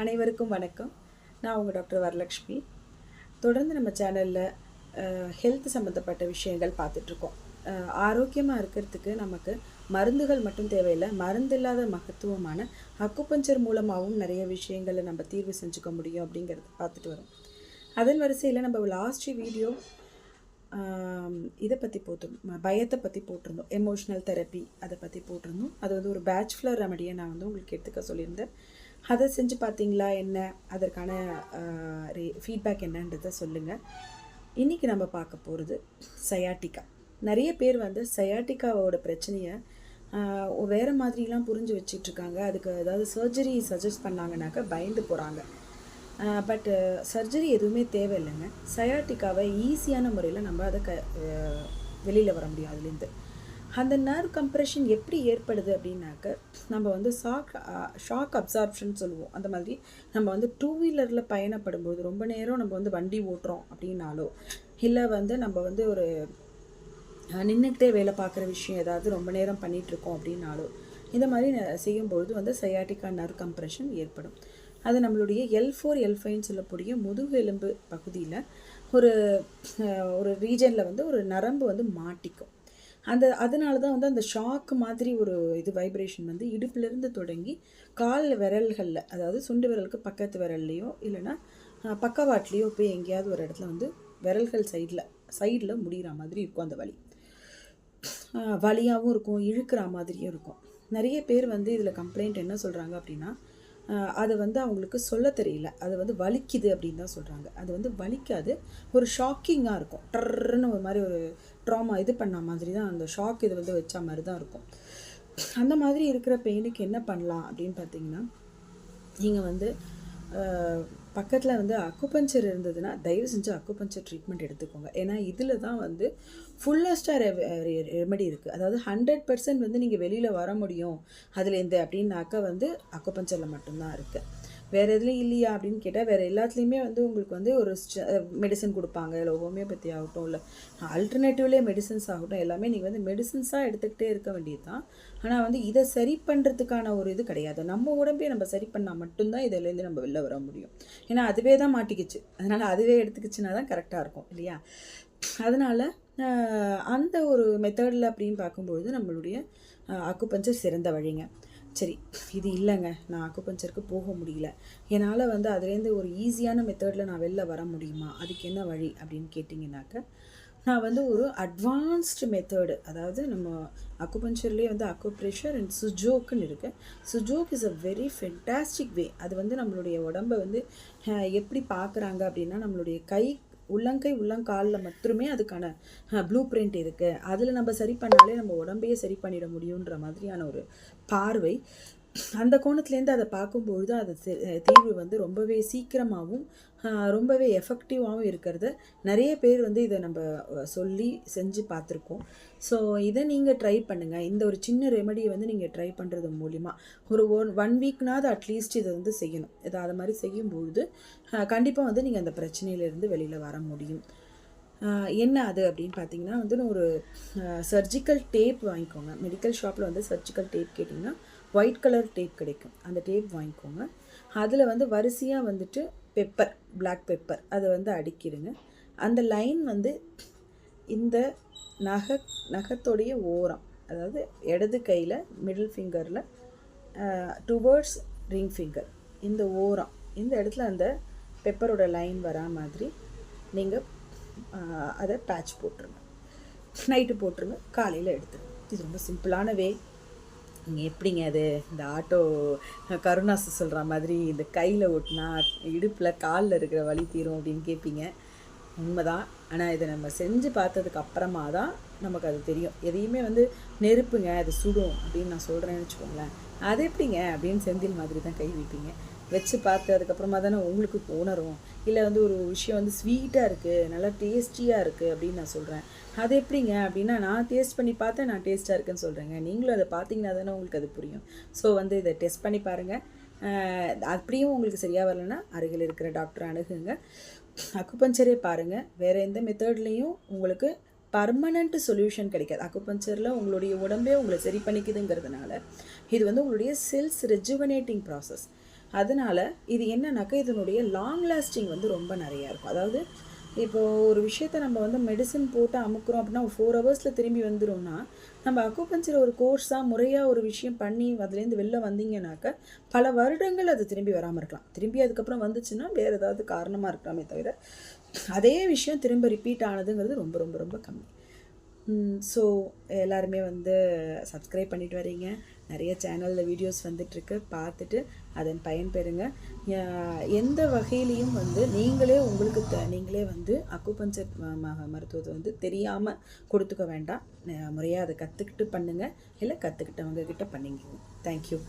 அனைவருக்கும் வணக்கம். நான் உங்கள் டாக்டர் வரலக்ஷ்மி தொடர்ந்து நம்ம சேனலில் ஹெல்த் சம்மந்தப்பட்ட விஷயங்கள் பார்த்துட்ருக்கோம். ஆரோக்கியமாக இருக்கிறதுக்கு நமக்கு மருந்துகள் மட்டும் தேவையில்லை மருந்து இல்லாத மகத்துவமான அக்குப்பஞ்சர் மூலமாகவும் நிறைய விஷயங்களை நம்ம தீர்வு செஞ்சுக்க முடியும் அப்படிங்கிறத பார்த்துட்டு வரோம். அதன் வரிசையில் நம்ம லாஸ்ட் வீடியோ இதை பற்றி போட்டிருந்தோம். பயத்தை பற்றி போட்டிருந்தோம். எமோஷ்னல் தெரப்பி அதை பற்றி போட்டிருந்தோம். அது வந்து ஒரு பேச்சுலர் ரெமடியை நான் வந்து உங்களுக்கு எடுத்துக்க சொல்லியிருந்தேன். அதை செஞ்சு பார்த்தீங்களா என்ன? அதற்கான ஃபீட்பேக் என்னன்றதை சொல்லுங்கள் இன்றைக்கி நம்ம பார்க்க போகிறது சயாட்டிக்கா நிறைய பேர் வந்து சயாட்டிக்காவோட பிரச்சனையை வேறு மாதிரிலாம் புரிஞ்சு வச்சிட்ருக்காங்க. அதுக்கு ஏதாவது சர்ஜரி சஜஸ்ட் பண்ணாங்கனாக்கா பயந்து போகிறாங்க பட்டு சர்ஜரி எதுவுமே தேவையில்லைங்க. சயாட்டிக்காவை ஈஸியான முறையில் நம்ம அதை க வெளியில் வர முடியும் அதுலேருந்து. அந்த நர்வ் கம்ப்ரெஷன் எப்படி ஏற்படுது அப்படின்னாக்க நம்ம வந்து ஷாக் ஷாக் அப்சார்ப்ஷன் சொல்லுவோம். அந்த மாதிரி நம்ம வந்து டூ வீலரில் பயணப்படும்போது ரொம்ப நேரம் நம்ம வந்து வண்டி ஓட்டுறோம் அப்படின்னாலோ இல்லை வந்து நம்ம வந்து ஒரு நின்றுக்கிட்டே வேலை பார்க்குற விஷயம் ஏதாவது ரொம்ப நேரம் பண்ணிகிட்ருக்கோம் அப்படின்னாலோ இந்த மாதிரி செய்யும்பொழுது வந்து சயாட்டிக்கா நர்வ் கம்ப்ரெஷன் ஏற்படும். அது நம்மளுடைய எல் ஃபோர் எல் ஃபைன்னு சொல்லக்கூடிய முதுகு எலும்பு பகுதியில் ஒரு ஒரு ரீஜனில் வந்து ஒரு நரம்பு வந்து மாட்டிக்கும். அந்த அதனால தான் வந்து அந்த ஷாக்கு மாதிரி ஒரு இது வைப்ரேஷன் வந்து இடுப்புலேருந்து தொடங்கி கால் விரல்களில் அதாவது சுண்டு விரலுக்கு பக்கத்து விரல்லையோ இல்லைன்னா பக்கவாட்லேயோ போய் எங்கேயாவது ஒரு இடத்துல வந்து விரல்கள் சைடில் சைடில் முடிகிற மாதிரி இருக்கும் அந்த வலி. வலியாகவும் இருக்கும் இழுக்கிற மாதிரியும் இருக்கும். நிறைய பேர் வந்து இதில் கம்ப்ளைண்ட் என்ன சொல்கிறாங்க அப்படின்னா அதை வந்து அவங்களுக்கு சொல்ல தெரியல. அது வந்து வலிக்குது அப்படின்னு தான் சொல்கிறாங்க அது வந்து வலிக்காது. ஒரு ஷாக்கிங்காக இருக்கும். டர்ன்னு ஒரு மாதிரி ஒரு ட்ராமா இது பண்ண மாதிரி தான் அந்த ஷாக் இது வந்து வச்ச மாதிரி தான் இருக்கும். அந்த மாதிரி இருக்கிற பெயினுக்கு என்ன பண்ணலாம் அப்படின்னு பார்த்தீங்கன்னா நீங்கள் வந்து பக்கத்தில் வந்து அக்குபஞ்சர் இருந்ததுன்னா தயவு செஞ்சு அக்குபஞ்சர் ட்ரீட்மெண்ட் எடுத்துக்கோங்க. ஏன்னா இதில் தான் வந்து ஃபுல்லஸ்டாக ரெமெடி இருக்குது அதாவது ஹண்ட்ரட் பர்சன்ட் வந்து நீங்கள் வெளியில் வர முடியும். அதில் இந்த அப்படின்னாக்கா வந்து அக்குபஞ்சரில் மட்டும்தான் இருக்குது வேறு எதுலேயும் இல்லையா அப்படின்னு கேட்டால் வேறு எல்லாத்துலேயுமே வந்து உங்களுக்கு வந்து ஒரு மெடிசன் கொடுப்பாங்க. இல்லை ஹோமியோபதி ஆகட்டும் இல்லை ஆல்டர்னேட்டிவ்லேயே மெடிசன்ஸ் ஆகட்டும் எல்லாமே நீங்கள் வந்து மெடிசன்ஸாக எடுத்துக்கிட்டே இருக்க வேண்டியது தான் ஆனால் வந்து இதை சரி பண்ணுறதுக்கான ஒரு இது கிடையாது. நம்ம உடம்பே நம்ம சரி பண்ணால் மட்டும்தான் இதிலேருந்து நம்ம வெளில வர முடியும். ஏன்னா அதுவே தான் மாட்டிக்கிச்சு. அதனால் அதுவே எடுத்துக்கிச்சுன்னா தான் கரெக்டாக இருக்கும் இல்லையா? அதனால் அந்த ஒரு மெத்தடில் அப்படின்னு பார்க்கும்பொழுது நம்மளுடைய அக்குப்பஞ்சர் சிறந்த வழிங்க. சரி இது இல்லைங்க. நான் அக்குப்பஞ்சருக்கு போக முடியல. என்னால் வந்து அதுலேருந்து ஒரு ஈஸியான மெத்தடில் நான் வெளில வர முடியுமா? அதுக்கு என்ன வழி? அப்படின்னு கேட்டிங்கனாக்க நான் வந்து ஒரு அட்வான்ஸ்டு மெத்தடு அதாவது நம்ம அக்குபஞ்சர்லேயே வந்து அக்குப்ரெஷர் அண்ட் சுஜோக்குன்னு இருக்குது Sujok is a very fantastic way அது வந்து நம்மளுடைய உடம்பை வந்து எப்படி பார்க்குறாங்க அப்படின்னா நம்மளுடைய கை உள்ளங்கை உள்ளங்காலில் மட்டுமே அதுக்கான ப்ளூ பிரிண்ட் இருக்குது அதில் நம்ம சரி பண்ணாலே நம்ம உடம்பையே சரி பண்ணிட முடியுன்ற மாதிரியான ஒரு பார்வை. அந்த கோணத்துலேருந்து அதை பார்க்கும்பொழுது அது தீர்வு வந்து ரொம்பவே சீக்கிரமாகவும் ரொம்பவே எஃபெக்டிவாகவும் இருக்கிறத. நிறைய பேர் வந்து இதை நம்ம சொல்லி செஞ்சு பார்த்துருக்கோம் ஸோ இதை நீங்கள் ட்ரை பண்ணுங்கள் இந்த ஒரு சின்ன ரெமடியை வந்து நீங்கள் ட்ரை பண்ணுறது மூலிமா ஒரு ஒன் ஒன் வீக்னாவது அட்லீஸ்ட் இதை வந்து செய்யணும். இதை அது மாதிரி செய்யும்பொழுது கண்டிப்பாக வந்து நீங்கள் அந்த பிரச்சனையிலேருந்து வெளியில் வர முடியும். என்ன அது அப்படின்னு பார்த்தீங்கன்னா வந்து ஒரு சர்ஜிக்கல் டேப் வாங்கிக்கோங்க. மெடிக்கல் ஷாப்பில் வந்து சர்ஜிக்கல் டேப் கேட்டிங்கன்னா ஒயிட் கலர் டேப் கிடைக்கும். அந்த டேப் வாங்கிக்கோங்க. அதில் வந்து வரிசையாக வந்துட்டு பெப்பர் பிளாக் பெப்பர் அதை வந்து அடிக்கிடுங்க. அந்த லைன் வந்து இந்த நகை நகத்தோடைய ஓரம் அதாவது இடது கையில் மிடில் ஃபிங்கரில் டுவர்ட்ஸ் ரிங் ஃபிங்கர் இந்த ஓரம் இந்த இடத்துல அந்த பெப்பரோட லைன் வரா மாதிரி நீங்கள் அதை பேட்ச் போட்டுருங்க. நைட்டு போட்டுருங்க. காலையில் எடுத்துருங்க. இது ரொம்ப சிம்பிளான வே நீங்கள் எப்படிங்க அது? இந்த ஆட்டோ கருணாசு சொல்கிற மாதிரி இந்த கையில் ஓட்டினா இடுப்பில் காலில் இருக்கிற வழி தீரும் அப்படின்னு கேட்பீங்க உண்மைதான். ஆனால் இதை நம்ம செஞ்சு பார்த்ததுக்கு அப்புறமா தான் நமக்கு அது தெரியும். எதையுமே வந்து நெருப்புங்க அது சுடும் அப்படின்னு நான் சொல்கிறேன்னு வச்சுக்கோங்களேன். அது எப்படிங்க அப்படின்னு செந்தில் மாதிரி தான் கை வைப்பீங்க. வச்சு பார்த்து அதுக்கப்புறமா தானே உங்களுக்கு உணரும். இல்லை வந்து ஒரு விஷயம் வந்து ஸ்வீட்டாக இருக்குது நல்லா டேஸ்டியாக இருக்குது அப்படின்னு நான் சொல்கிறேன் அது எப்படிங்க அப்படின்னா நான் டேஸ்ட் பண்ணி பார்த்தேன் நான் டேஸ்ட்டாக இருக்குன்னு சொல்கிறேங்க நீங்களும் அதை பார்த்தீங்கன்னா தானே உங்களுக்கு அது புரியும். ஸோ வந்து இதை டெஸ்ட் பண்ணி பாருங்கள் அப்படியும் உங்களுக்கு சரியாக வரலன்னா அருகில் இருக்கிற டாக்டரை அணுகுங்க. அக்குபஞ்சரே பாருங்கள் வேறு எந்த மெத்தட்லேயும் உங்களுக்கு பர்மனண்ட் சொல்யூஷன் கிடைக்காது. அக்குபஞ்சரில் உங்களுடைய உடம்பே உங்களை சரி பண்ணிக்குதுங்கிறதுனால இது வந்து உங்களுடைய செல்ஸ் ரெஜுவனேட்டிங் ப்ராசஸ் அதனால் இது என்னன்னாக்கா இதனுடைய லாங் லாஸ்டிங் வந்து ரொம்ப நிறையா இருக்கும். அதாவது இப்போ ஒரு விஷயத்த நம்ம வந்து மெடிசன் போட்டு அமுக்குறோம் அப்படின்னா ஒரு ஃபோர் ஹவர்ஸில் திரும்பி வந்துடும்னா நம்ம அக்குபஞ்சர் ஒரு கோர்ஸாக முறையாக ஒரு விஷயம் பண்ணி அதுலேருந்து வெளில வந்தீங்கன்னாக்க பல வருடங்கள் அது திரும்பி வராமல் இருக்கலாம். திரும்பி அதுக்கப்புறம் வந்துச்சுன்னா வேறு ஏதாவது காரணமாக இருக்கலாமே தவிர அதே விஷயம் திரும்ப ரிப்பீட் ஆனதுங்கிறது ரொம்ப ரொம்ப ரொம்ப கம்மி. ஸோ எல்லாருமே வந்து சப்ஸ்கிரைப் பண்ணிட்டு வரீங்க. நிறைய சேனலில் வீடியோஸ் வந்துட்டுருக்கு. பார்த்துட்டு அதன் பயன் பெறுங்க எந்த வகையிலையும் வந்து நீங்களே உங்களுக்கு த நீங்களே வந்து அக்குபஞ்சர் மருத்துவத்தை வந்து தெரியாமல் கொடுத்துக்க வேண்டாம். முறையாக அதை கற்றுக்கிட்டு பண்ணுங்கள் இல்லை கற்றுக்கிட்டவங்க கிட்ட பண்ணிங்க. தேங்க்யூ